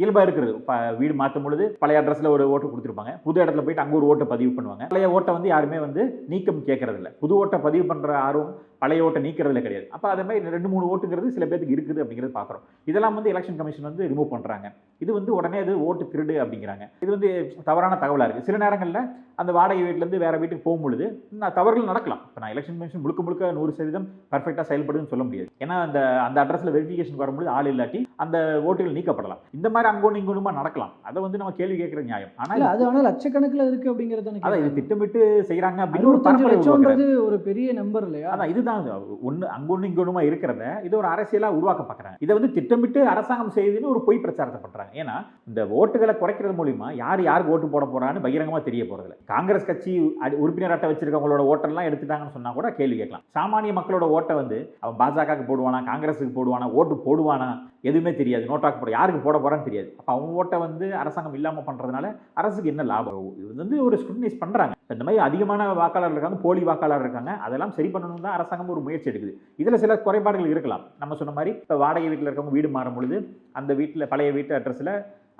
Speaker 1: இயல்பாக இருக்கிறது. வீடு மாற்றும் பொழுது பழைய அட்ரஸில் ஒரு ஓட்டு கொடுத்துருப்பாங்க. புது இடத்துல போயிட்டு அங்கே ஒரு ஓட்டை பதிவு பண்ணுவாங்க. பழைய ஓட்டை வந்து யாருமே வந்து நீக்கம் கேட்கறதில்ல புது ஓட்டை பதிவு பண்ணுற ஆர்வம் பழைய ஓட்டை நீக்கிறதுல கிடையாது. அப்போ அதே மாதிரி ரெண்டு மூணு ஓட்டுங்கிறது சில பேருக்கு இருக்குது அப்படிங்கிறது பார்க்குறோம் இதெல்லாம் வந்து எலெக்ஷன் கமிஷன் வந்து ரிமூவ் பண்ணுறாங்க இது வந்து உடனே அது ஓட்டு திருடு அப்படிங்கிறாங்க. இது வந்து தவறான தகவலாக இருக்குது சில நேரங்களில் அந்த வாடகை வீட்டிலேருந்து வேறு வீட்டுக்கு போகும்பொழுது நான் தவறுகள் நடக்கலாம். இப்போ நான் எலெக்ஷன் கமிஷன் முழுக்க முழுக்க நூறு சதவீதம் பர்ஃபெக்டாக செயல்படுதுன்னு சொல்ல முடியாது. ஏன்னா அந்த அந்த அட்ரஸில் வெரிஃபிகேஷன் வரும்பொழுது ஆள் இல்லாட்டி அந்த ஓட்டுகள் நீக்கப்படலாம். இந்த மாதிரி அங்கொன்று இங்கொன்றுமா நடக்கலாம். அதை வந்து நம்ம கேள்வி கேட்குற நியாயம். ஆனால்
Speaker 2: அது ஆனால் லட்சக்கணக்கில் இருக்குது அப்படிங்கிறது
Speaker 1: அதான் இது திட்டமிட்டு செய்கிறாங்க அப்படின்னு.
Speaker 2: லட்சம்ன்றது ஒரு பெரிய நம்பர் இல்லையா?
Speaker 1: அதான் இதுதான் ஒன்று அங்கொன்று இங்கொன்றுமா இருக்கிறத இது ஒரு அரசியலாக உருவாக்க பார்க்குறாங்க இதை வந்து திட்டமிட்டு அரசாங்கம் செய்யுதுன்னு ஒரு பொய் பிரச்சாரத்தை பண்ணுறாங்க ஏன்னா இந்த ஓட்டுகளை குறைக்கிறது மூலிமா யார் யாருக்கு ஓட்டு போட போறான்னு பகிரங்கமாக தெரிய போகிறதில்ல காங்கிரஸ் கட்சி அடி- உறுப்பினர் அட்டை வச்சிருக்கவங்களோட ஓட்டெல்லாம் எடுத்துட்டாங்கன்னு சொன்னா கூட கேள்வி கேட்கலாம். சாமானிய மக்களோட ஓட்டை வந்து அவன் பாஜகவுக்கு போடுவானா காங்கிரஸுக்கு போடுவானா ஓட்டு போடுவானா எதுவுமே தெரியாது. நோட்டாக்கு போட யாருக்கு போட போறான்னு தெரியாது. அப்போ அவங்க ஓட்டை வந்து அரசாங்கம் இல்லாமல் பண்ணுறதுனால அரசுக்கு என்ன லாபம்? இது வந்து ஒரு ஸ்க்ரூட்டனைஸ் பண்ணுறாங்க இந்த மாதிரி அதிகமான வாக்காளர் இருக்காங்க போலி வாக்காளர் இருக்காங்க அதெல்லாம் சரி பண்ணணும் தான் அரசாங்கம் ஒரு முயற்சி எடுக்குது. இதில் சில குறைபாடுகள் இருக்கலாம். நம்ம சொன்ன மாதிரி இப்போ வாடகை வீட்டில் இருக்கவங்க வீடு மாறும் பொழுது அந்த வீட்டில் பழைய வீட்டு அட்ரஸில்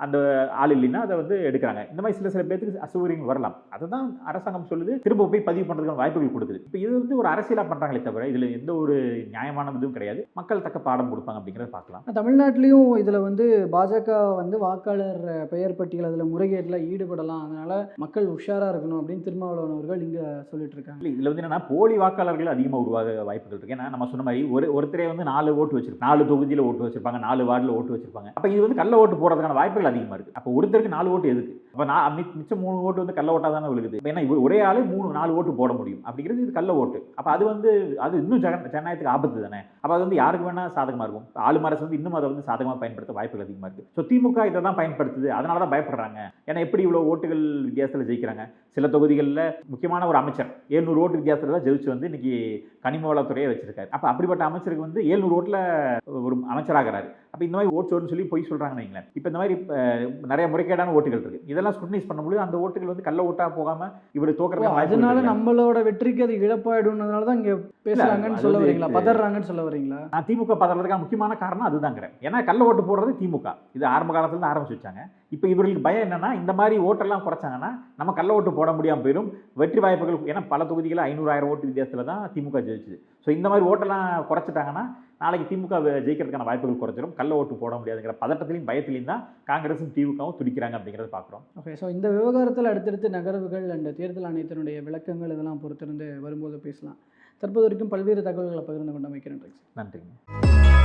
Speaker 1: அந்த ஆள் இல்லைன்னா அதை வந்து எடுக்கிறாங்க. இந்த மாதிரி சில சில பேருக்கு அசௌகரியங்கள் வரலாம். அதுதான் அரசாங்கம் சொல்லுது. திரும்ப போய் பதிவு பண்ணுறதுக்கான வாய்ப்புகள் கொடுக்குது. இப்போ இது வந்து ஒரு அரசியலாக பண்ணுறாங்களே தவிர இதில் எந்த ஒரு நியாயமான இதுவும் கிடையாது. மக்கள் தக்க பாடம் கொடுப்பாங்க அப்படிங்கிறத பார்க்கலாம்.
Speaker 2: தமிழ்நாட்டிலையும் இதில் வந்து பாஜக வந்து வாக்காளர் பெயர் பட்டியல் அதில் முறைகேட்டில் ஈடுபடலாம். அதனால மக்கள் உஷாராக இருக்கணும் அப்படின்னு திருமாவளவன் அவர்கள் இங்கே சொல்லிட்டு இருக்காங்க.
Speaker 1: இல்லை இதில் வந்து என்னன்னா போலி வாக்காளர்கள் அதிகமாக உருவாக வாய்ப்புகள் இருக்கு. ஏன்னா நம்ம சொன்ன மாதிரி ஒரு ஒருத்தரே வந்து நாலு ஓட்டு வச்சிருப்பாங்க. நாலு தொகுதியில் ஓட்டு வச்சிருப்பாங்க. நாலு வார்டில் ஓட்டு வச்சிருப்பாங்க. அப்போ இது வந்து கள்ள ஓட்டு போடுறதுக்கான வாய்ப்புகள் அதிகமாக இருக்கு. அப்போ ஒருத்தருக்கு நாலு ஓட்டு எதுக்கு? அப்போ நான் மி- மிச்சம் மூணு ஓட்டு வந்து கள்ள ஓட்டாக தானே விழுகுது. ஏன்னா இவர் ஒரே ஆளு மூணு நாலு ஓட்டு போட முடியும். அப்படிங்கிறது இது கள்ள ஓட்டு. அப்போ அது வந்து அது இன்னும் ஜன ஜனநாயகத்துக்கு ஆபத்து தானே? அப்போ அது வந்து யாருக்கு வேணால் சாதகமாக இருக்கும். ஆளும் அரசு வந்து இன்னும் அதை வந்து சாதகமாக பயன்படுத்த வாய்ப்புகள் அதிகமாக இருக்குது ஸோ திமுக இதை தான் பயன்படுத்துது. அதனால தான் பயப்படுறாங்க. ஏன்னா எப்படி இவ்வளோ ஓட்டுகள் வித்தியாசத்தில் ஜெயிக்கிறாங்க? சில தொகுதிகளில் முக்கியமான ஒரு அமைச்சர் 700 ஓட்டு வித்தியாசத்தில் தான் ஜெயிச்சு வந்து இன்னைக்கு கனிம வளத்துறையை வச்சிருக்காரு. அப்போ அப்படிப்பட்ட அமைச்சருக்கு வந்து 700 ஓட்டில் ஒரு அமைச்சராகிறாரு. அப்போ இந்த மாதிரி ஓட்டு சோறுன்னு சொல்லி பொய் சொல்கிறாங்கன்னு வைங்களேன். இப்போ இந்த மாதிரி நிறைய முறைகேடான ஓட்டுகள் இருக்குது இதெல்லாம் ஸ்க்ரூட்டனைஸ் பண்ணும்போது அந்த ஓட்டுகள் வந்து கள்ள ஓட்டாக போகாமல் இவர் வாய்ப்பு
Speaker 2: அதனால. நம்மளோட வெற்றிக்கு அது இழப்பாயிடும்னால தான் இங்கே பேசுறாங்கன்னு
Speaker 1: அது
Speaker 2: சொல்ல வரீங்களா? பதறாங்கன்னு சொல்ல வரீங்களா?
Speaker 1: நான் திமுக பதறதுக்கான முக்கியமான காரணம் அதுதாங்கிறேன் ஏன்னா கள்ள ஓட்டு போடுறது திமுக. இது ஆரம்ப காலத்துல இருந்து ஆரம்பிச்சு வச்சாங்க. இப்போ இவர்களுக்கு பயம் என்னன்னா இந்த மாதிரி ஓட்டெல்லாம் குறைச்சாங்கன்னா நம்ம கள்ள ஓட்டு போட முடியாமல் போயிடும். வெற்றி வாய்ப்புகள் ஏன்னா பல தொகுதிகளில் ஐநூறு ஆயிரம் ஓட்டு வித்தியாசத்தில் தான் திமுக ஜெயிச்சுது. ஸோ இந்த மாதிரி ஓட்டெல்லாம் குறைச்சிட்டாங்கன்னா நாளைக்கு திமுக ஜெயிக்கிறதுக்கான வாய்ப்புகள் குறைச்சிடும் கள்ள ஓட்டு போட முடியாதுங்கிற பதட்டத்திலையும் பயத்திலையும் தான் காங்கிரஸும் திமுகவும் துடிக்கிறாங்க அப்படிங்கிறத பார்க்குறோம்.
Speaker 2: ஓகே ஸோ இந்த விவகாரத்தில் அடுத்தடுத்து நகர்வுகள் அண்ட் தேர்தல் ஆணையத்தினுடைய விளக்கங்கள் இதெல்லாம் பொறுத்திருந்து வரும்போது பேசலாம். தற்போது வரைக்கும் பல்வேறு தகவல்களை பகிர்ந்து கொண்டமைக்கு நன்றி.
Speaker 1: நன்றிங்க.